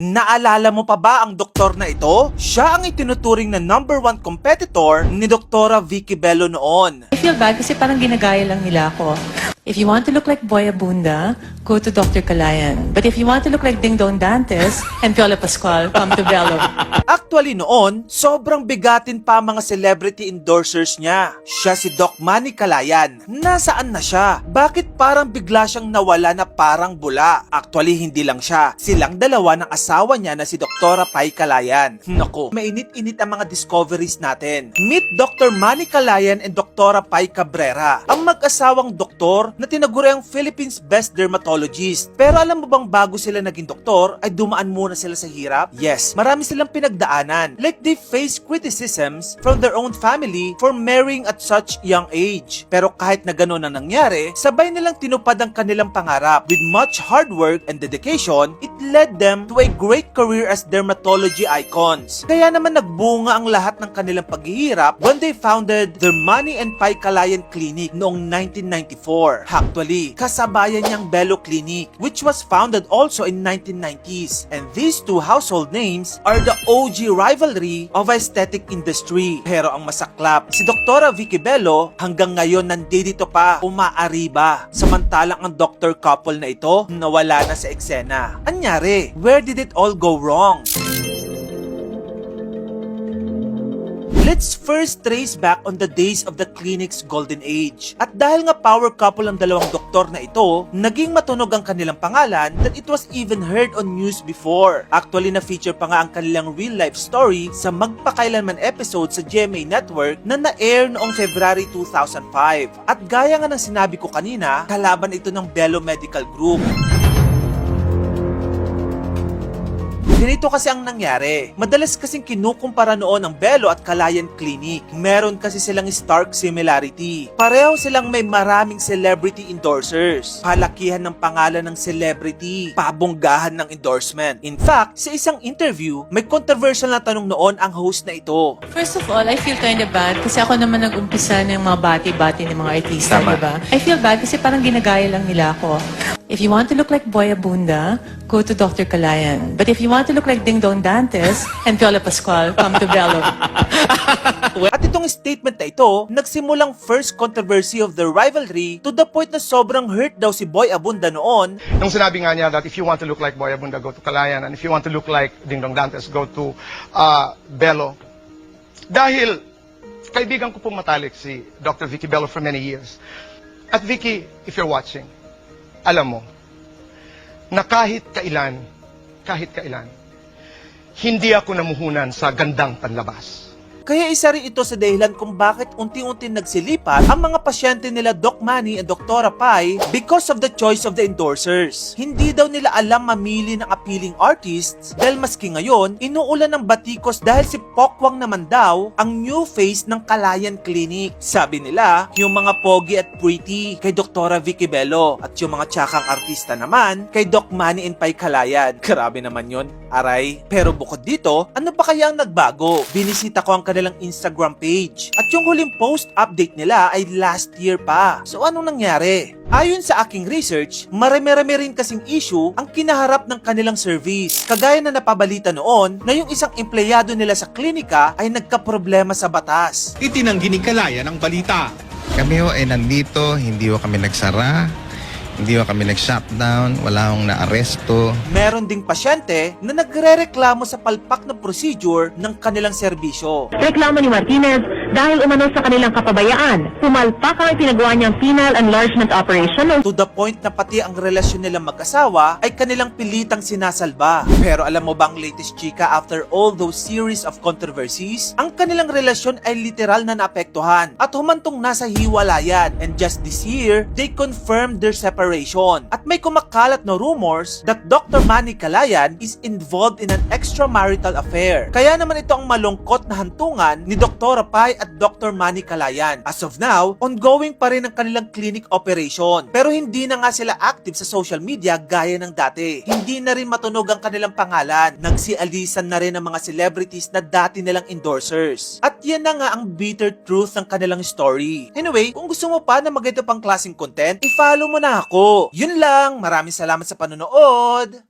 Naalala mo pa ba ang doktor na ito? Siya ang itinuturing na number one competitor ni Doktora Vicky Bello noon. I feel bad kasi parang ginagaya lang nila ako. If you want to look like Boy Abunda, go to Dr. Kalayan. But if you want to look like Ding Dong Dantes and Piola Pascual, come to Bello. Actually noon, sobrang bigatin pa mga celebrity endorsers niya. Siya si Doc Manny Kalayan. Nasaan na siya? Bakit parang bigla siyang nawala na parang bula? Actually, hindi lang siya. Silang dalawa ng asawa niya na si Doktora Pai Kalayan. Nako, mainit-init ang mga discoveries natin. Meet Dr. Manny Kalayan and Doktora Pai Cabrera, ang mag-asawang doktor na tinaguri ang Philippines Best Dermatologist. Pero alam mo bang bago sila naging doktor, ay dumaan muna sila sa hirap? Yes, marami silang pinagdaanan. Like they face criticisms from their own family for marrying at such young age. Pero kahit na gano'n ang nangyari, sabay nilang tinupad ang kanilang pangarap. With much hard work and dedication, it led them to a great career as dermatology icons. Kaya naman nagbunga ang lahat ng kanilang paghihirap when they founded their Money and Pai Kalayan Clinic noong 1994. Actually, kasabayan niyang Bello Clinic, which was founded also in 1990s. And these two household names are the OG rivalry of aesthetic industry. Pero ang masaklap, si Doktora Vicky Bello hanggang ngayon nandito pa umaariba. Samantalang ang doctor couple na ito nawala na sa eksena. Anyari? Where did it all go wrong? Let's first trace back on the days of the clinic's golden age. At dahil nga power couple ang dalawang doktor na ito, naging matunog ang kanilang pangalan that it was even heard on news before. Actually, na-feature pa nga ang kanilang real-life story sa magpakailanman episode sa GMA Network na na-air noong February 2005. At gaya nga ng sinabi ko kanina, kalaban ito ng Bello Medical Group. Ganito kasi ang nangyari. Madalas kasing kinukumpara noon ang Bello at Kalayan Clinic. Meron kasi silang stark similarity. Pareho silang may maraming celebrity endorsers. Palakihan ng pangalan ng celebrity. Pabonggahan ng endorsement. In fact, sa isang interview, may controversial na tanong noon ang host na ito. First of all, I feel kind of bad kasi ako naman nag-umpisa ng mga bati-bati ng mga artista, di ba? I feel bad kasi parang ginagaya lang nila ako. If you want to look like Boy Abunda, go to Dr. Kalayan. But if you want to look like Ding Dong Dantes and Piola Pascual, come to Bello. At itong statement na ito, nagsimulang first controversy of the rivalry to the point na sobrang hurt daw si Boy Abunda noon Nung sinabi nga niya that if you want to look like Boy Abunda, go to Kalayan. And if you want to look like Ding Dong Dantes, go to uh, Bello. Dahil kaibigan ko pong matalik si Dr. Vicky Bello for many years. At Vicky, if you're watching, alam mo, na kahit kailan, kahit kailan, hindi ako namuhunan sa gandang panlabas. Kaya isa rin ito sa dahilan kung bakit unti-unti nagsilipat ang mga pasyente nila Doc Manny at Doktora Pai because of the choice of the endorsers. Hindi daw nila alam mamili ng appealing artists dahil maski ngayon, inuulan ng batikos dahil si Pokwang naman daw ang new face ng Kalayan Clinic. Sabi nila, yung mga pogi at pretty kay Doktora Vicky Bello at yung mga tsakang artista naman kay Doc Manny and Pai Kalayan. Grabe naman yon, aray. Pero bukod dito, ano pa kaya ang nagbago? Binisita ko ang kanilang Instagram page. At yung huling post update nila ay last year pa. So anong nangyari? Ayon sa aking research, marami-rami rin kasing issue ang kinaharap ng kanilang service. Kagaya na napabalita noon na yung isang empleyado nila sa klinika ay nagkaproblema sa batas. itinanggi ni Kalaya ng balita. Kami ho ay nandito, hindi ho kami nagsara, hindi ho kami nag-shutdown, wala hong naaresto. Meron ding pasyente na nagre-reklamo sa palpak na procedure ng kanilang serbisyo. Reklamo ni Martinez dahil umano sa kanilang kapabayaan. Pumalpak ang ipinagawa niyang penile enlargement operation To the point na pati ang relasyon nilang mag-asawa ay kanilang pilitang sinasalba. Pero alam mo bang latest chika after all those series of controversies? Ang kanilang relasyon ay literal na naapektuhan at humantong nasa hiwalayan. And just this year, they confirmed their separation. At may kumakalat na rumors that Dr. Manny Kalayan is involved in an extramarital affair. Kaya naman ito ang malungkot na hantungan ni Dr. Pai at Dr. Manny Kalayan. As of now, ongoing pa rin ang kanilang clinic operation. Pero hindi na nga sila active sa social media gaya ng dati. Hindi na rin matunog ang kanilang pangalan. Nagsialisan na rin ang mga celebrities na dati nilang endorsers. At yan na nga ang bitter truth ng kanilang story. Anyway, kung gusto mo pa na magito pang klaseng content, i-follow mo na ako. Yun lang. Maraming salamat sa panonood.